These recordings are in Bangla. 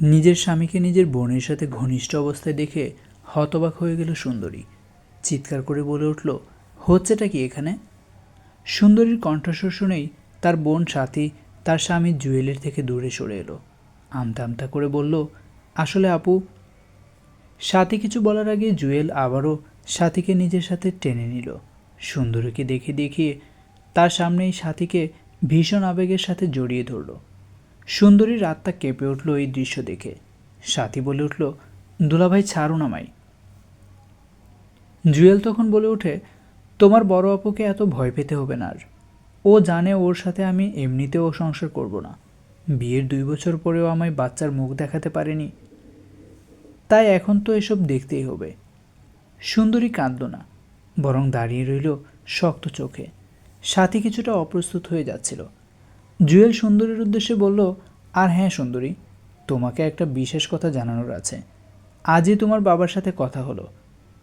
নিজের স্বামীকে নিজের বোনের সাথে ঘনিষ্ঠ অবস্থায় দেখে হতবাক হয়ে গেল সুন্দরী। চিৎকার করে বলে উঠল, হচ্ছেটা কি এখানে? সুন্দরীর কণ্ঠস্বর শুনেই তার বোন সাথী তার স্বামী জুয়েলের থেকে দূরে সরে এলো। আমতা আমতা করে বলল, আসলে আপু? সাথী কিছু বলার আগে জুয়েল আবারও সাথীকে নিজের সাথে টেনে নিল। সুন্দরীকে দেখে দেখিয়ে তার সামনেই সাথীকে ভীষণ আবেগের সাথে জড়িয়ে ধরল। সুন্দরীর রাতটা কেঁপে উঠল এই দৃশ্য দেখে। সাথী বলে উঠল, দুলাভাই ছাড়ুন আমায়। জুয়েল তখন বলে ওঠে, তোমার বড় আপুকে এত ভয় পেতে হবে না আর। ও জানে ওর সাথে আমি এমনিতেও সংসার করব না। বিয়ের দুই বছর পরেও আমায় বাচ্চার মুখ দেখাতে পারেনি। তাই এখন তো এসব দেখতেই হবে। সুন্দরী কাঁদল না, বরং দাঁড়িয়ে রইল শক্ত চোখে। সাথী কিছুটা অপ্রস্তুত হয়ে যাচ্ছিল। জুয়েল সুন্দরীর উদ্দেশ্যে বলল, আর হ্যাঁ সুন্দরী, তোমাকে একটা বিশেষ কথা জানানোর আছে। আজই তোমার বাবার সাথে কথা হলো।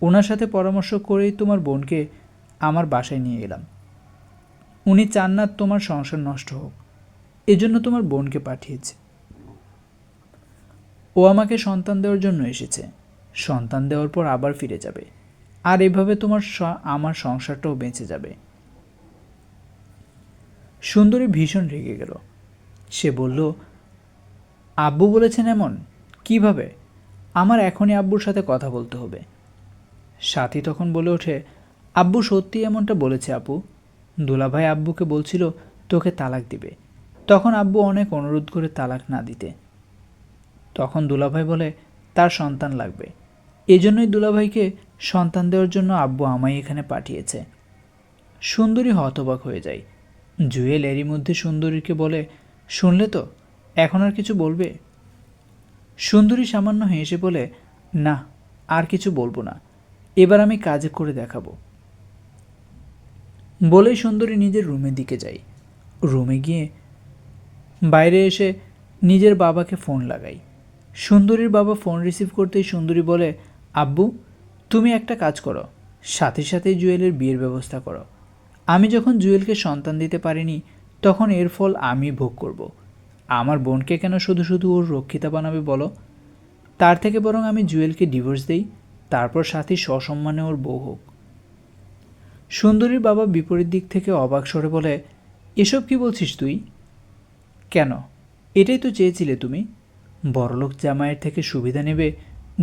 ওনার সাথে পরামর্শ করেই তোমার বোনকে আমার বাসায় নিয়ে এলাম। উনি চান না তোমার সংসার নষ্ট হোক। এজন্য তোমার বোনকে পাঠিয়েছে। ও আমাকে সন্তান দেওয়ার জন্য এসেছে। সন্তান দেওয়ার পর আবার ফিরে যাবে। আর এভাবে তোমার আমার সংসারটাও বেঁচে যাবে। সুন্দরী ভীষণ রেগে গেল। সে বলল, আব্বু বলেছেন এমন? কীভাবে? আমার এখনই আব্বুর সাথে কথা বলতে হবে। সাথী তখন বলে ওঠে, আব্বু সত্যি এমনটা বলেছে আপু। দুলাভাই আব্বুকে বলছিল, তোকে তালাক দিবে। তখন আব্বু অনেক অনুরোধ করে তালাক না দিতে। তখন দুলাভাই বলে, তার সন্তান লাগবে। এজন্যই দুলাভাইকে সন্তান দেওয়ার জন্য আব্বু আমায় এখানে পাঠিয়েছে। সুন্দরী হতবাক হয়ে যায়। জুয়েল এরই মধ্যে সুন্দরীকে বলে, শুনলে তো, এখন আর কিছু বলবে? সুন্দরী সামান্য হেসে বলে, না, আর কিছু বলব না, এবার আমি কাজে করে দেখাবো। বলেই সুন্দরী নিজের রুমের দিকে যাই রুমে গিয়ে বাইরে এসে নিজের বাবাকে ফোন লাগাই। সুন্দরীর বাবা ফোন রিসিভ করতেই সুন্দরী বলে, আব্বু, তুমি একটা কাজ করো, সাথে সাথে জুয়েলের বিয়ের ব্যবস্থা করো। আমি যখন জুয়েলকে সন্তান দিতে পারিনি, তখন এর ফল আমি ভোগ করব। আমার বোনকে কেন শুধু শুধু ওর রক্ষিতা বানাবে বলো? তার থেকে বরং আমি জুয়েলকে ডিভোর্স দেই, তারপর সাথী সসম্মানে ওর বউ হোক। সুন্দরীর বাবা বিপরীত দিক থেকে অবাক স্বরে বলে, এসব কি বলছিস তুই? কেন? এটাই তো চেয়েছিলে তুমি। বড়লোক জামাইয়ের থেকে সুবিধা নেবে,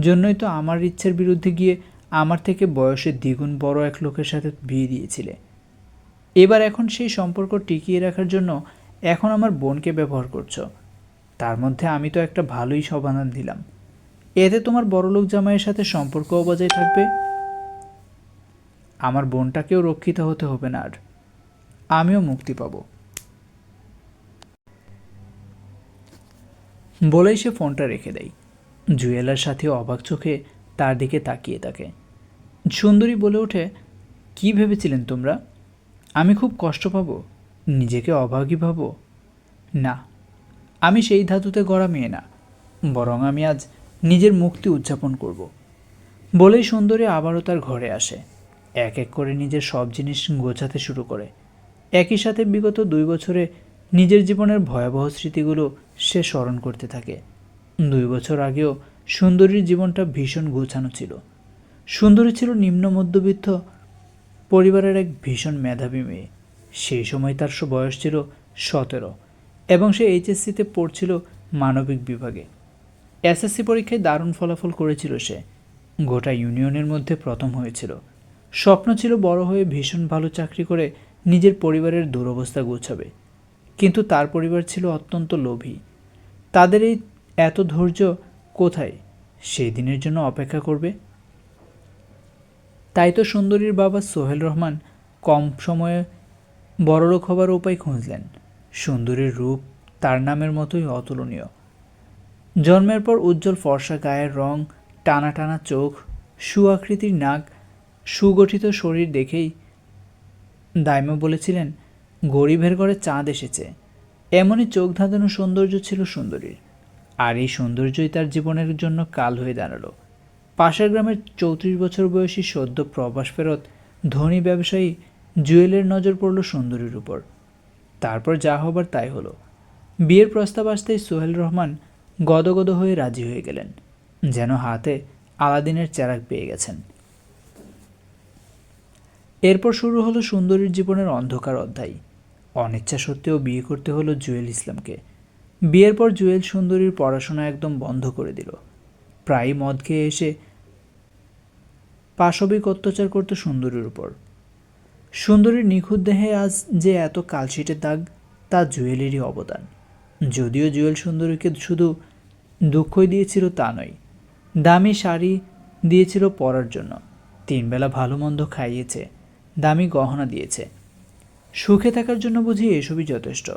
জন্যই তো আমার ইচ্ছার বিরুদ্ধে গিয়ে আমার থেকে বয়সে দ্বিগুণ বড় এক লোকের সাথে বিয়ে দিয়েছিলে। এবার এখন সেই সম্পর্ক টিকিয়ে রাখার জন্য এখন আমার বোনকে ব্যবহার করছ। তার মধ্যে আমি তো একটা ভালোই সমাধান দিলাম। এতে তোমার বড়লোক জামাইয়ের সাথে সম্পর্কও বজায় থাকবে। আমার বোনটাকেও রক্ষিত হতে হবে না আর। আমিও মুক্তি পাবো। বলেই সে ফোনটা রেখে দেয়। জুয়েলার সাথে অবাক চোখে তার দিকে তাকিয়ে থাকে। সুন্দরী বলে ওঠে, কি ভেবেছিলেন তোমরা? আমি খুব কষ্ট পাবো, নিজেকে অভাগী ভাবো। না, আমি সেই ধাতুতে গড়া মেয়ে না, বরং আমি আজ নিজের মুক্তি উদযাপন করব। বলেই সুন্দরী আবারও তার ঘরে আসে। এক এক করে নিজের সব জিনিস গোছাতে শুরু করে। একই সাথে বিগত দুই বছরে নিজের জীবনের ভয়াবহ স্মৃতিগুলো সে স্মরণ করতে থাকে। দুই বছর আগেও সুন্দরীর জীবনটা ভীষণ গোছানো ছিল। সুন্দরী ছিল নিম্ন মধ্যবিত্ত পরিবারের এক ভীষণ মেধাবী মেয়ে। সেই সময় তার বয়স ছিল সতেরো এবং সে এইচএসসিতে পড়ছিল মানবিক বিভাগে। এসএসসি পরীক্ষায় দারুণ ফলাফল করেছিল সে। গোটা ইউনিয়নের মধ্যে প্রথম হয়েছিল। স্বপ্ন ছিল বড় হয়ে ভীষণ ভালো চাকরি করে নিজের পরিবারের দুরবস্থা গোছাবে। কিন্তু তার পরিবার ছিল অত্যন্ত লোভী। তাদের এই এত ধৈর্য কোথায়? সেই দিনের জন্য অপেক্ষা করবে? তাই তো সুন্দরীর বাবা সোহেল রহমান কম সময়ে বড়লোক হবার উপায় খুঁজলেন। সুন্দরীর রূপ তার নামের মতোই অতুলনীয়। জন্মের পর উজ্জ্বল ফর্সা গায়ের রং, টানা টানা চোখ, সুআকৃতির নাক, সুগঠিত শরীর দেখেই দাইমা বলেছিলেন, গরিবের ঘরে চাঁদ এসেছে। এমনই চোখ ধাঁধানো সৌন্দর্য ছিল সুন্দরীর। আর এই সৌন্দর্যই তার জীবনের জন্য কাল হয়ে দাঁড়াল। পাশের গ্রামের চৌত্রিশ বছর বয়সী সদ্য প্রবাস ফেরত ধনী ব্যবসায়ী জুয়েলের নজর পড়ল সুন্দরীর উপর। তারপর যা হবার তাই হলো। বিয়ের প্রস্তাব আসতেই সোহেল রহমান গদগদ হয়ে রাজি হয়ে গেলেন, যেন হাতে আলাদিনের চেরাক পেয়ে গেছেন। এরপর শুরু হলো সুন্দরীর জীবনের অন্ধকার অধ্যায়। অনিচ্ছা সত্ত্বেও বিয়ে করতে হলো জুয়েল ইসলামকে। বিয়ের পর জুয়েল সুন্দরীর পড়াশোনা একদম বন্ধ করে দিল। প্রায় মদ খেয়ে এসে পাশবিক অত্যাচার করত সুন্দরীর উপর। সুন্দরীর নিখুঁত দেহে আজ যে এত কালশিটের দাগ, তা জুয়েলেরই অবদান। যদিও জুয়েল সুন্দরীকে শুধু দুঃখই দিয়েছিল তা নয়, দামি শাড়ি দিয়েছিল পরার জন্য। তিনবেলা ভালো মন্দ খাইয়েছে, দামি গহনা দিয়েছে। সুখে থাকার জন্য বুঝি এসবই যথেষ্ট।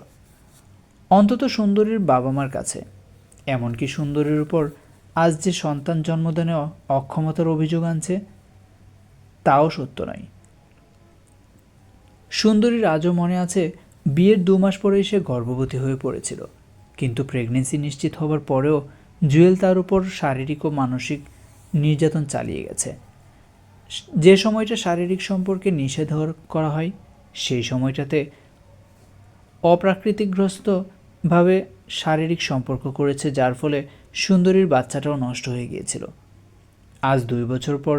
অন্তত সুন্দরীর বাবা মার কাছে। এমনকি সুন্দরীর উপর আজ যে সন্তান জন্মদানে অক্ষমতার অভিযোগ আনছে, তাও সত্য নয়। সুন্দরীর আজও মনে আছে, বিয়ের দু মাস পরেই সে গর্ভবতী হয়ে পড়েছিল। কিন্তু প্রেগনেন্সি নিশ্চিত হবার পরেও জুয়েল তার উপর শারীরিক ও মানসিক নির্যাতন চালিয়ে গেছে। যে সময়টা শারীরিক সম্পর্কে নিষেধ করা হয়, সেই সময়টাতে অপ্রাকৃতিকগ্রস্তভাবে শারীরিক সম্পর্ক করেছে, যার ফলে সুন্দরীর বাচ্চাটাও নষ্ট হয়ে গিয়েছিল। আজ দুই বছর পর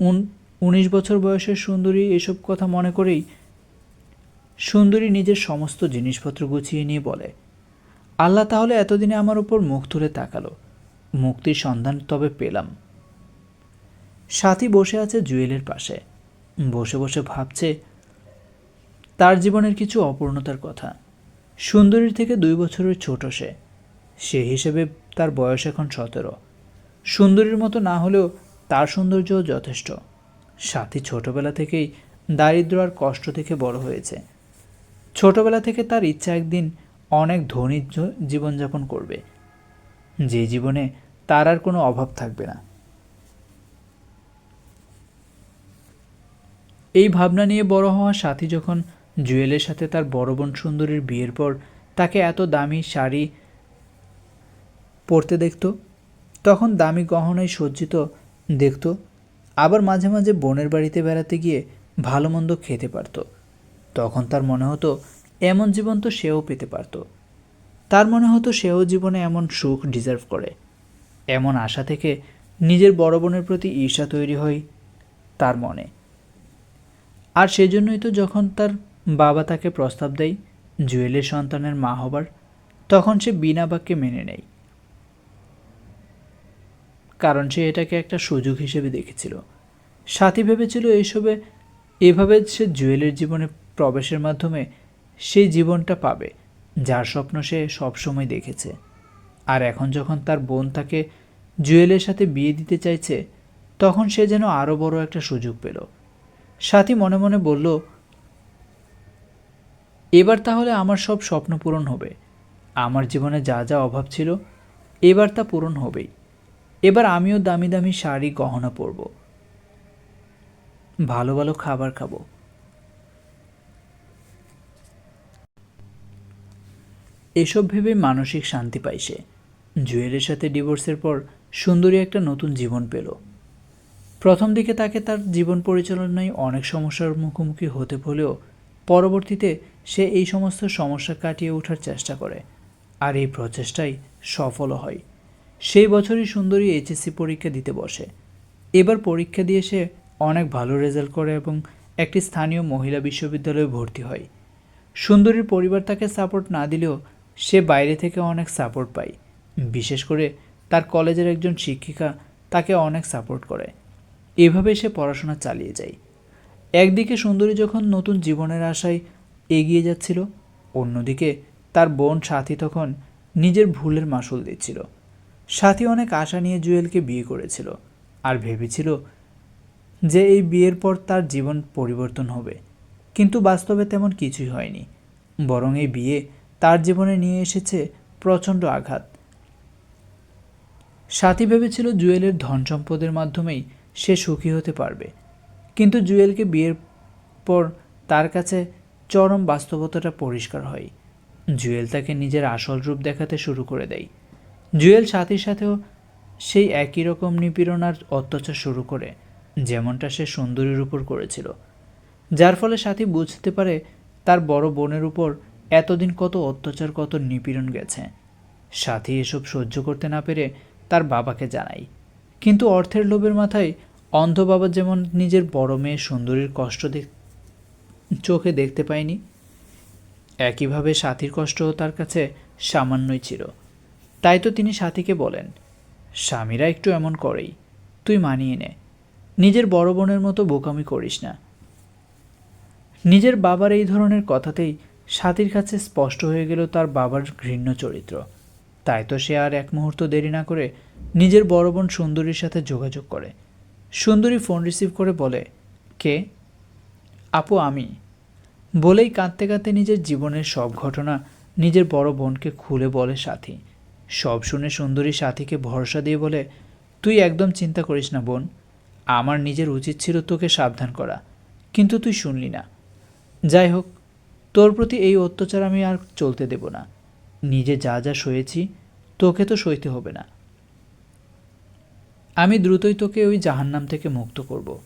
উন, উনিশ বছর বয়সের সুন্দরী এসব কথা মনে করেই সুন্দরী নিজের সমস্ত জিনিসপত্র গুছিয়ে নিয়ে বলে, আল্লাহ তাহলে এতদিনে আমার উপর মুখ তুলে তাকালো। মুক্তির সন্ধান তবে পেলাম। সাথী বসে আছে জুয়েলের পাশে। বসে বসে ভাবছে, তার জীবনের কিছু অপূর্ণতার কথা। সুন্দরীর থেকে দুই বছরের ছোট সে। সে হিসেবে তার বয়স এখন সতেরো। সুন্দরীর মতো না হলেও তার সৌন্দর্যও যথেষ্ট। সাথী ছোটবেলা থেকেই দারিদ্র আর কষ্ট থেকে বড় হয়েছে। ছোটবেলা থেকে তার ইচ্ছা একদিন অনেক ধনী জীবনযাপন করবে। যে জীবনে তার আর কোনো অভাব থাকবে না। এই ভাবনা নিয়ে বড় হওয়া সাথী যখন জুয়েলের সাথে তার বড় বোন সুন্দরীর বিয়ের পর তাকে এত দামি শাড়ি পরতে দেখত, তখন দামি গহনায় সজ্জিত দেখত, আবার মাঝে মাঝে বোনের বাড়িতে বেড়াতে গিয়ে ভালো মন্দ খেতে পারত। তখন তার মনে হতো, এমন জীবন তো সেও পেতে পারত। তার মনে হতো সেও জীবনে এমন সুখ ডিজার্ভ করে। এমন আশা থেকে নিজের বড় বোনের প্রতি ঈর্ষা তৈরি হয় তার মনে। আর সেজন্যই তো যখন তার বাবা তাকে প্রস্তাব দেয়, জুয়েলের সন্তানের মা হবার, তখন সে বিনা বাক্যে মেনে নেয়। কারণ সে এটাকে একটা সুযোগ হিসেবে দেখেছিল। সাথী ভেবেছিল এইসবে এভাবে সে জুয়েলের জীবনে প্রবেশের মাধ্যমে সেই জীবনটা পাবে, যার স্বপ্ন সে সবসময় দেখেছে। আর এখন যখন তার বোন তাকে জুয়েলের সাথে বিয়ে দিতে চাইছে, তখন সে যেন আরও বড় একটা সুযোগ পেল। সাথী মনে মনে বলল, এবার তাহলে আমার সব স্বপ্ন পূরণ হবে। আমার জীবনে যা যা অভাব ছিল, এবার তা পূরণ হবেই। এবার আমিও দামি দামি শাড়ি গহনা পরব। ভালো ভালো খাবার খাব। এসব ভেবে মানসিক শান্তি পায় সে। জুয়েলের সাথে ডিভোর্সের পর সুন্দরী একটা নতুন জীবন পেল। প্রথম দিকে তাকে তার জীবন পরিচালনায় অনেক সমস্যার মুখোমুখি হতে হলেও পরবর্তীতে সে এই সমস্ত সমস্যা কাটিয়ে ওঠার চেষ্টা করে। আর এই প্রচেষ্টাই সফলও হয়। সেই বছরই সুন্দরী এইচএসসি পরীক্ষা দিতে বসে। এবার পরীক্ষা দিয়ে সে অনেক ভালো রেজাল্ট করে এবং একটি স্থানীয় মহিলা বিশ্ববিদ্যালয়ে ভর্তি হয়। সুন্দরীর পরিবার তাকে সাপোর্ট না দিলেও সে বাইরে থেকে অনেক সাপোর্ট পায়। বিশেষ করে তার কলেজের একজন শিক্ষিকা তাকে অনেক সাপোর্ট করে। এভাবে সে পড়াশোনা চালিয়ে যায়। একদিকে সুন্দরী যখন নতুন জীবনের আশায় এগিয়ে যাচ্ছিল, অন্যদিকে তার বোন সাথী তখন নিজের ভুলের মাসুল দিচ্ছিল। সাথী অনেক আশা নিয়ে জুয়েলকে বিয়ে করেছিল আর ভেবেছিল যে এই বিয়ের পর তার জীবন পরিবর্তন হবে। কিন্তু বাস্তবে তেমন কিছুই হয়নি। বরং এই বিয়ে তার জীবনে নিয়ে এসেছে প্রচণ্ড আঘাত। সাথী ভেবেছিল জুয়েলের ধন সম্পদের মাধ্যমেই সে সুখী হতে পারবে। কিন্তু জুয়েলকে বিয়ের পর তার কাছে চরম বাস্তবতাটা পরিষ্কার হয়। জুয়েল তাকে নিজের আসল রূপ দেখাতে শুরু করে দেয়। জুয়েল সাথীর সাথেও সেই একই রকম নিপীড়ন আর অত্যাচার শুরু করে, যেমনটা সে সুন্দরীর উপর করেছিল। যার ফলে সাথী বুঝতে পারে তার বড় বোনের উপর এতদিন কত অত্যাচার, কত নিপীড়ন গেছে। সাথী এসব সহ্য করতে না পেরে তার বাবাকে জানাই। কিন্তু অর্থের লোভের মাথায় অন্ধ বাবা যেমন নিজের বড় মেয়ে সুন্দরীর কষ্ট চোখে দেখতে পায়নি, একইভাবে সাথীর কষ্টও তার কাছে সামান্যই ছিল। তাই তো তিনি সাথীকে বলেন, স্বামীরা একটু এমন করেই, তুই মানিয়ে নে। নিজের বড় বোনের মতো বোকামি করিস না। নিজের বাবার এই ধরনের কথাতেই সাথীর কাছে স্পষ্ট হয়ে গেল তার বাবার ঘৃণ্য চরিত্র। তাই তো সে আর এক মুহূর্ত দেরি না করে নিজের বড় বোন সুন্দরীর সাথে যোগাযোগ করে। সুন্দরী ফোন রিসিভ করে বলে, কে? আপু, আমি। বলেই কাঁদতে কাঁদতে নিজের জীবনের সব ঘটনা নিজের বড় বোনকে খুলে বলে সাথী। সব শুনে সুন্দরী সাথীকে ভরসা দিয়ে বলে, তুই একদম চিন্তা করিস না বোন, আমার নিজের উচিত ছিল তোকে সাবধান করা, কিন্তু তুই শুনলি না। যাই হোক, তোর প্রতি এই অত্যাচার আমি আর চলতে দেব না। নিজে যা যা সয়েছি, তোকে তো সইতে হবে না। আমি দ্রুতই তোকে ওই জাহান্নাম থেকে মুক্ত করব।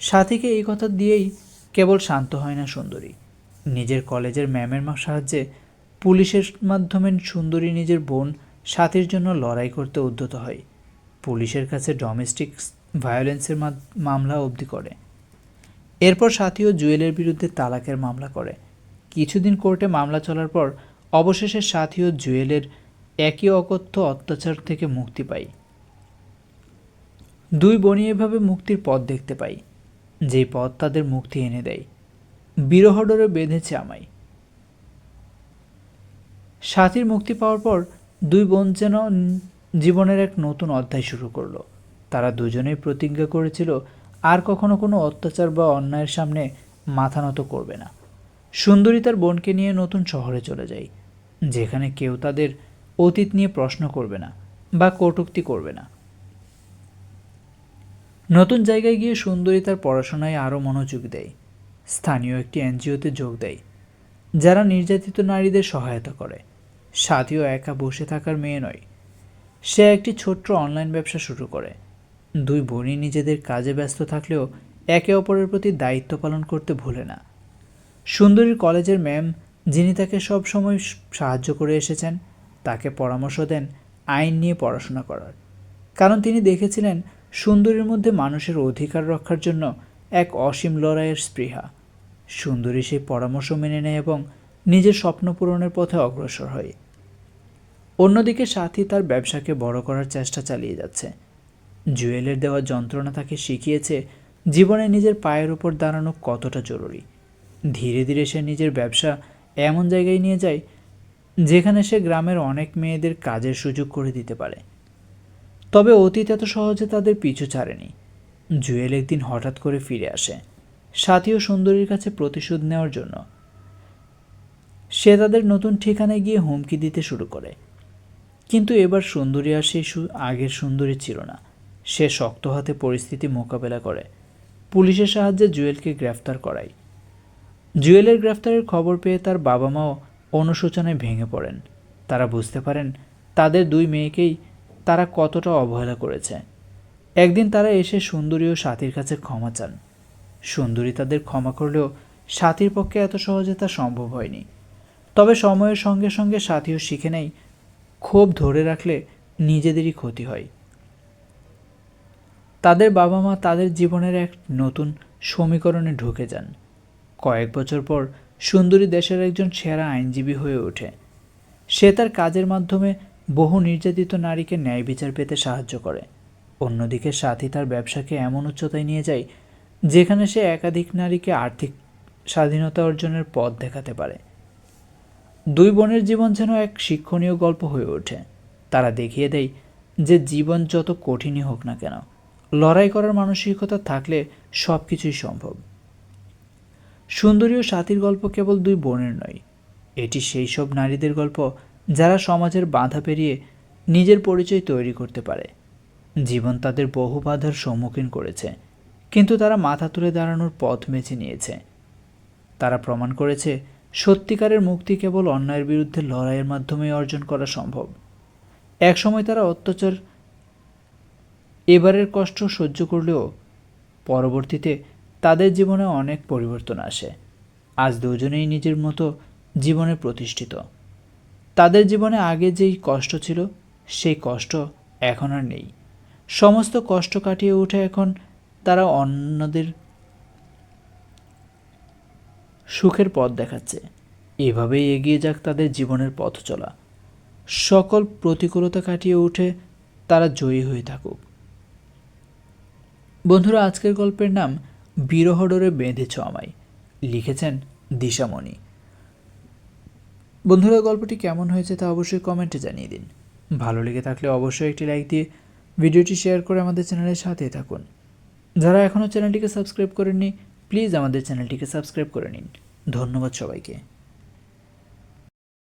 সাথীকে এই কথা দিয়েই কেবল শান্ত হয় না সুন্দরী। নিজের কলেজের ম্যামের মা- সাহায্যে পুলিশের মাধ্যমে সুন্দরী নিজের বোন সাথীর জন্য লড়াই করতে উদ্যত হয়। পুলিশের কাছে ডোমেস্টিক ভায়োলেন্সের মামলা অবধি করে। এরপর সাথীও জুয়েলের বিরুদ্ধে তালাকের মামলা করে। কিছুদিন কোর্টে মামলা চলার পর অবশেষে সাথীও জুয়েলের একই অকথ্য অত্যাচার থেকে মুক্তি পায় দুই বনি এভাবে মুক্তির পথ দেখতে পাই। যেই পথ তাদের মুক্তি এনে দেয়। বিরহডরে বেঁধেছে আমায়। সাথীর মুক্তি পাওয়ার পর দুই বোন যেন জীবনের এক নতুন অধ্যায় শুরু করল। তারা দুজনেই প্রতিজ্ঞা করেছিল, আর কখনো কোনো অত্যাচার বা অন্যায়ের সামনে মাথা নত করবে না। সুন্দরী তার বোনকে নিয়ে নতুন শহরে চলে যায়, যেখানে কেউ তাদের অতীত নিয়ে প্রশ্ন করবে না বা কটূক্তি করবে না। নতুন জায়গায় গিয়ে সুন্দরী তার পড়াশোনায় আরও মনোযোগ দেয়, স্থানীয় একটি এনজিওতে যোগ দেয়, যারা নির্যাতিত নারীদের সহায়তা করে। সাথীও একা বসে থাকার মেয়ে নয়। সে একটি ছোট্ট অনলাইন ব্যবসা শুরু করে। দুই বোনই নিজেদের কাজে ব্যস্ত থাকলেও একে অপরের প্রতি দায়িত্ব পালন করতে ভুলে না। সুন্দরীর কলেজের ম্যাম, যিনি তাকে সব সময় সাহায্য করে এসেছেন, তাকে পরামর্শ দেন আইন নিয়ে পড়াশোনা করার। কারণ তিনি দেখেছিলেন সুন্দরীর মধ্যে মানুষের অধিকার রক্ষার জন্য এক অসীম লড়াইয়ের স্পৃহা। সুন্দরী সেই পরামর্শ মেনে নেয় এবং নিজের স্বপ্ন পূরণের পথে অগ্রসর হয়। অন্যদিকে সাথী তার ব্যবসাকে বড় করার চেষ্টা চালিয়ে যাচ্ছে। জুয়েলের দেওয়া যন্ত্রণা তাকে শিখিয়েছে জীবনে নিজের পায়ের ওপর দাঁড়ানো কতটা জরুরি। ধীরে ধীরে সে নিজের ব্যবসা এমন জায়গায় নিয়ে যায় যেখানে সে গ্রামের অনেক মেয়েদের কাজের সুযোগ করে দিতে পারে। তবে অতীত এত সহজে তাদের পিছু ছাড়েনি। জুয়েল একদিন হঠাৎ করে ফিরে আসে সাথী ও সুন্দরীর কাছে প্রতিশোধ নেওয়ার জন্য। সে তাদের নতুন ঠিকানায় গিয়ে হুমকি দিতে শুরু করে। কিন্তু এবার সুন্দরী আর সেই আগের সুন্দরী ছিল না। সে শক্ত হাতে পরিস্থিতি মোকাবেলা করে। পুলিশের সাহায্যে জুয়েলকে গ্রেফতার করায় জুয়েলের গ্রেফতারের খবর পেয়ে তার বাবা মাও অনুশোচনায় ভেঙে পড়েন। তারা বুঝতে পারেন, তাদের দুই মেয়েকেই তারা কতটা অবহেলা করেছে। একদিন তারা এসে সুন্দরী ও সাথীর কাছে ক্ষমা চান। সুন্দরী তাদের ক্ষমা করলেও সাথীর পক্ষে এত সহজে তা সম্ভব হয়নি। তবে সময়ের সঙ্গে সঙ্গে সাথীও শিখে নেয় ক্ষোভ ধরে রাখলে নিজেদেরই ক্ষতি হয়। তাদের বাবা মা তাদের জীবনের এক নতুন সমীকরণে ঢুকে যান। কয়েক বছর পর সুন্দরী দেশের একজন সেরা আইনজীবী হয়ে ওঠে। সে তার কাজের মাধ্যমে বহু নির্যাতিত নারীকে ন্যায় বিচার পেতে সাহায্য করে। অন্যদিকে সাথী তার ব্যবসাকে এমন উচ্চতায় নিয়ে যায়, যেখানে সে একাধিক নারীকে আর্থিক স্বাধীনতা অর্জনের পথ দেখাতে পারে। দুই বোনের জীবন যেন এক শিক্ষণীয় গল্প হয়ে ওঠে। তারা দেখিয়ে দেয় যে জীবন যত কঠিনই হোক না কেন, লড়াই করার মানসিকতা থাকলে সব কিছুই সম্ভব। সুন্দরী ও সাথীর গল্প কেবল দুই বোনের নয়, এটি সেই সব নারীদের গল্প যারা সমাজের বাধা পেরিয়ে নিজের পরিচয় তৈরি করতে পারে। জীবন তাদের বহু বাধার সম্মুখীন করেছে, কিন্তু তারা মাথা তুলে দাঁড়ানোর পথ বেছে নিয়েছে। তারা প্রমাণ করেছে সত্যিকারের মুক্তি কেবল অন্যায়ের বিরুদ্ধে লড়াইয়ের মাধ্যমেই অর্জন করা সম্ভব। একসময় তারা অত্যাচার এবারের কষ্ট সহ্য করলেও পরবর্তীতে তাদের জীবনে অনেক পরিবর্তন আসে। আজ দুজনেই নিজের মতো জীবনে প্রতিষ্ঠিত। তাদের জীবনে আগে যেই কষ্ট ছিল, সেই কষ্ট এখন আর নেই। সমস্ত কষ্ট কাটিয়ে উঠে এখন তারা অন্যদের সুখের পথ দেখাচ্ছে। এভাবেই এগিয়ে যাক তাদের জীবনের পথ চলা। সকল প্রতিকূলতা কাটিয়ে উঠে তারা জয়ী হয়ে থাকুক। বন্ধুরা, আজকের গল্পের নাম বিরহ বিরহডরে বেঁধেছ আমায়। লিখেছেন দিশামণি। বন্ধুরা, গল্পটি কেমন হয়েছে তা অবশ্যই কমেন্টে জানিয়ে দিন। ভালো লেগে থাকলে অবশ্যই একটি লাইক দিয়ে ভিডিওটি শেয়ার করে আমাদের চ্যানেলের সাথে থাকুন। যারা এখনও চ্যানেলটিকে সাবস্ক্রাইব করেননি প্লিজ আমাদের চ্যানেলটিকে সাবস্ক্রাইব করে নিন। ধন্যবাদ সবাইকে।